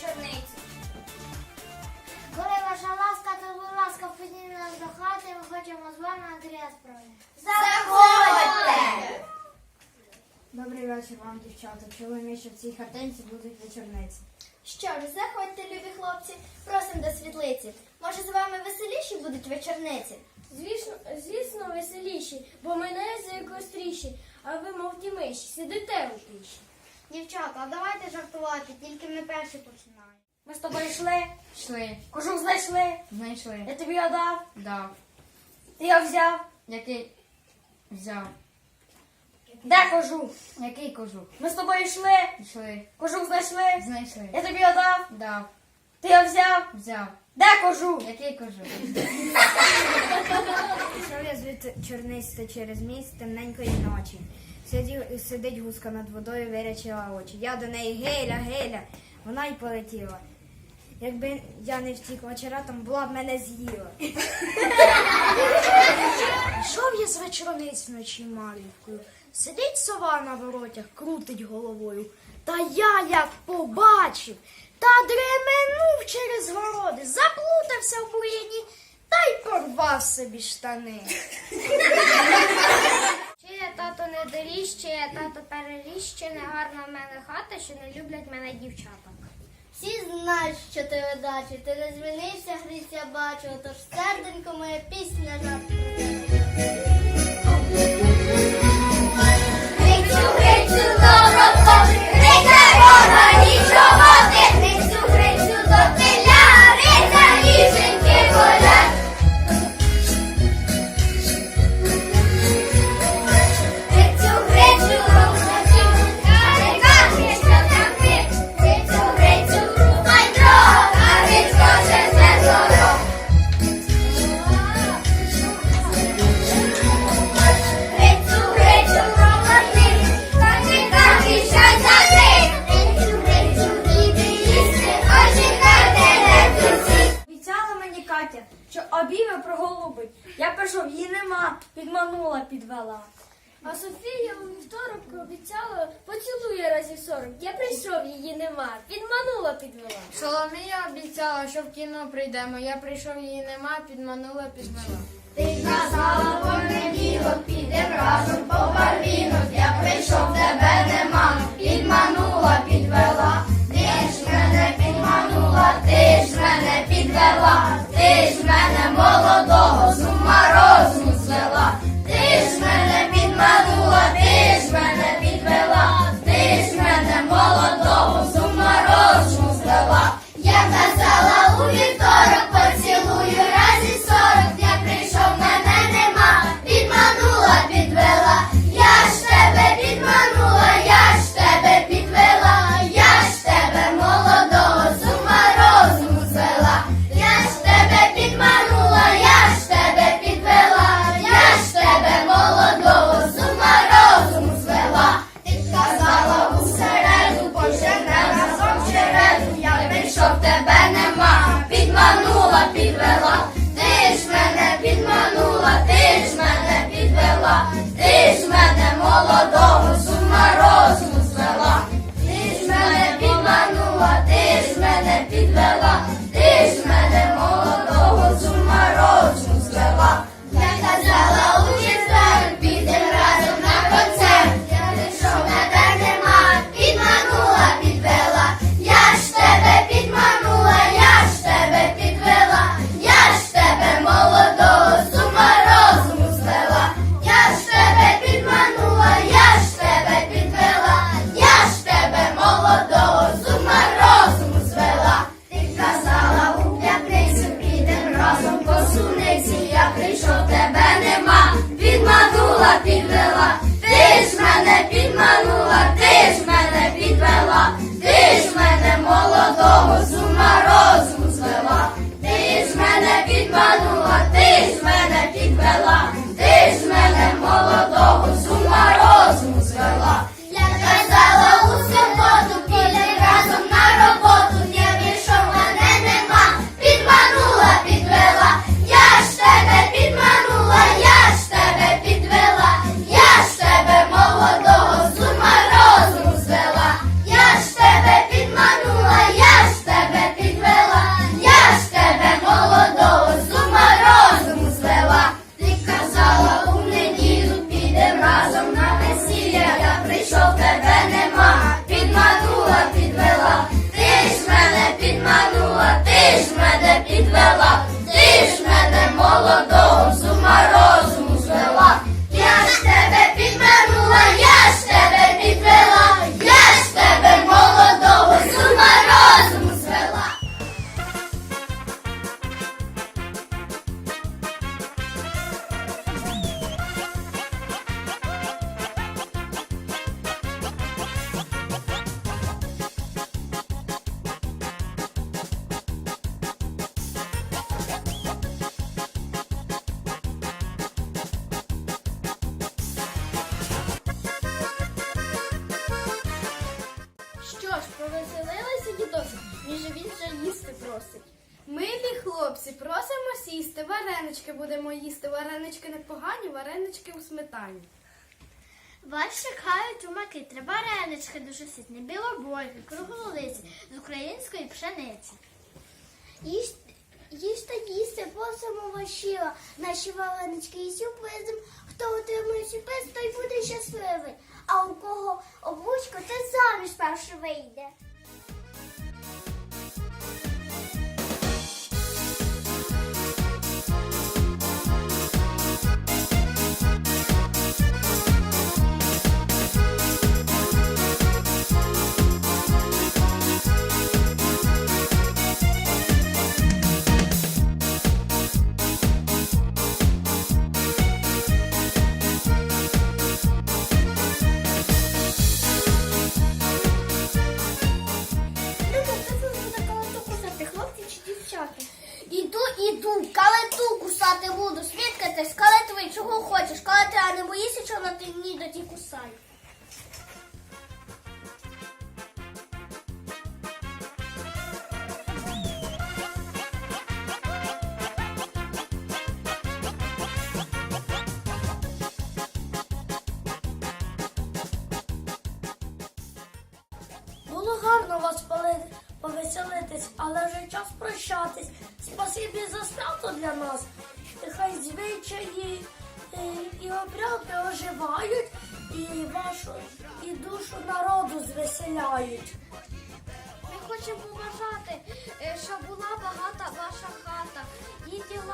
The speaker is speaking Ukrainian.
чорниці. Коли ваша ласка, то будь ласка, ходіть нас до хати, ми хочемо з вами адрес провести. Заходьте! Добрий вечір вам, дівчата. Чули ми, що в цій хатинці будуть вечорниці. Що ж, заходьте, любі хлопці, просимо до світлиці. Може, з вами веселіші будуть вечорниці? Звісно, звісно, веселіші, бо мене за якось тріщі, а ви мов ті миші, сидите у піші. Дівчата, а давайте жартувати, тільки ми перші починаємо. Ми з тобою йшли, Йшли, кожух знайшли, знайшли. я тобі його дав, Дав. ти його взяв. Який взяв? Де кожух? Який кожух? Ми з тобою йшли, Йшли, кожух знайшли, знайшли. я тобі його дав, Дав. ти його взяв. Взяв. Де кожух? Який кожух? Пішов я звідти чорнисто через міст темненької ночі. Сидів, сидить гуска над водою, вирячила очі. Я до неї геля, геля. Вона й полетіла. Якби я не втікла там була б мене з'їла. Йшов я з вечорниць вночі малівкою. Сидить сова на воротях, крутить головою. Та я як побачив, та дременув через городи, заплутався в бур'яні та й порвав собі штани. Тато не доріжче, тато переріжче, не гарна в мене хата, що не люблять мене дівчаток. Всі знають, що ти видачі, ти не змінився, Христ, я бачу, тож серденько моя пісня жарт. Підвела. А Софія у вівторок обіцяла поцілує разів сорок. Я прийшов, її нема, підманула, підвела. Соломія обіцяла, що в кіно прийдемо. Я прийшов, її нема, підманула, підвела. Ти казала по понеділок, підем разом по барвінок, я прийшов, тебе нема, молодого суниці, я прийшов, тебе нема, підманула, підвела, ти ж мене підманула, ти ж мене підвела, ти ж мене молодого, з розум звела, ти ж мене підманула. Повеселилися дідуся, ніж він вже їсти просить. Милі хлопці, просимо сісти, варенички будемо їсти. Варенички непогані, варенички у сметані. Вас чекають у макитри, варенички дуже ситні, білобойки, круглолиці з української пшениці. Їжте, їжте, їсти, просимо вашіла. Наші варенички і сюрпризом. Хто отримує сюрприз, той буде щасливий. А у кого обучка, то заміж перший вийде. Іду, іду, калиту кусати буду. Свідкатись, калитви, чого хочеш? Калитва, не боїшся, що на ти ні до ті кусай. Було гарно вас повеселитись, але вже час прощатись. Спасибі за страту для нас. Хай звичаї е, і обряди оживають і вашу і душу народу звеселяють. Ми хочемо побажати, е, щоб була багата ваша хата. Її діла